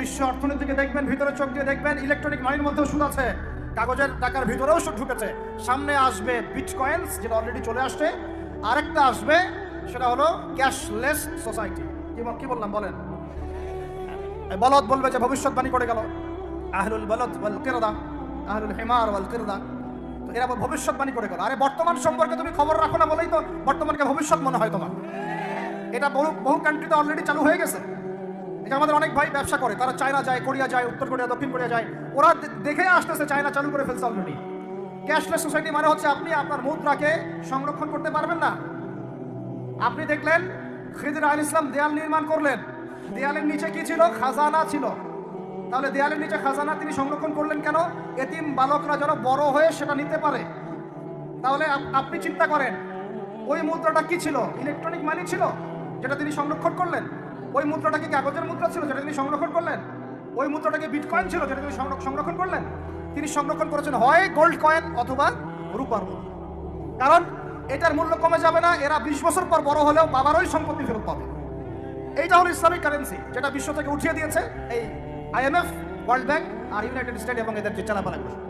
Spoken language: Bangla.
বিশ্ব অর্থনীতিকে দেখবেন, ভিতরে চোখ দিয়ে দেখবেন ইলেকট্রনিক মানির মধ্যেও সুদ আছে। কাগজের টাকার ভিতরেও সুদ ঢুকেছে। সামনে আসবে বিটকয়েন্স যেটা অলরেডি চলে আসছে। আরেকটা আসবে, সেটা হলো ক্যাশলেস সোসাইটি কি বললাম, বলেন। বলদ বলবে যে ভবিষ্যৎবাণী করে গেল। আহলুল বলদ ওয়াল কিরদা, আহলুল হিমার ওয়াল কিরদা। তো এরা ভবিষ্যৎবাণী করে গেল। আরে, বর্তমান সম্পর্কে তুমি খবর রাখো না বলেই তো বর্তমানকে ভবিষ্যৎ মনে হয় তোমার। এটা বহু বহু কান্ট্রিতে অলরেডি চালু হয়ে গেছে। আমাদের অনেক ভাই ব্যবসা করে। তারা চায়না যায়, কোরিয়া যায়, উত্তর কোরিয়া, দক্ষিণ কোরিয়া যায়। ওরা দেখে আসতেছে চায়না চালু করে ফেলছে অলরেডি ক্যাশলেস সোসাইটি মানে হচ্ছে আপনি আপনার মুদ্রাকে সংরক্ষণ করতে পারবেন না। আপনি দেখলেন খিদির আল ইসলাম দেয়াল নির্মাণ করলেন। দেয়ালের নিচে কি ছিল? খাজানা ছিল। তাহলে দেয়ালের নিচে খাজানা তিনি সংরক্ষণ করলেন কেন? এতিম বালকরা যেন বড় হয়ে সেটা নিতে পারে। তাহলে আপনি চিন্তা করেন, ওই মুদ্রাটা কি ছিল? ইলেকট্রনিক মানি ছিল, যেটা তিনি সংরক্ষণ করলেন? ওই মুদ্রাটা কি কাগজের মুদ্রা ছিল যেটা তিনি সংরক্ষণ করলেন? ওই মুদ্রাটাকে বিটকয়েন ছিল যেটা তিনি সংরক্ষ- সংরক্ষণ করলেন? তিনি সংরক্ষণ করেছেন হয় গোল্ড কয়েন অথবা রূপার কারণ এটার মূল্য কমে যাবে না, এরা বিশ বছর পর বড় হলেও বাবার ওই সম্পত্তি ফেরত পাবে। এইটা হলো ইসলামিক কারেন্সি যেটা বিশ্ব থেকে উঠিয়ে দিয়েছে এই আইএমএফ ওয়ার্ল্ড ব্যাংক আর ইউনাইটেড স্টেট এবং এদের যে চালাপালাগুলো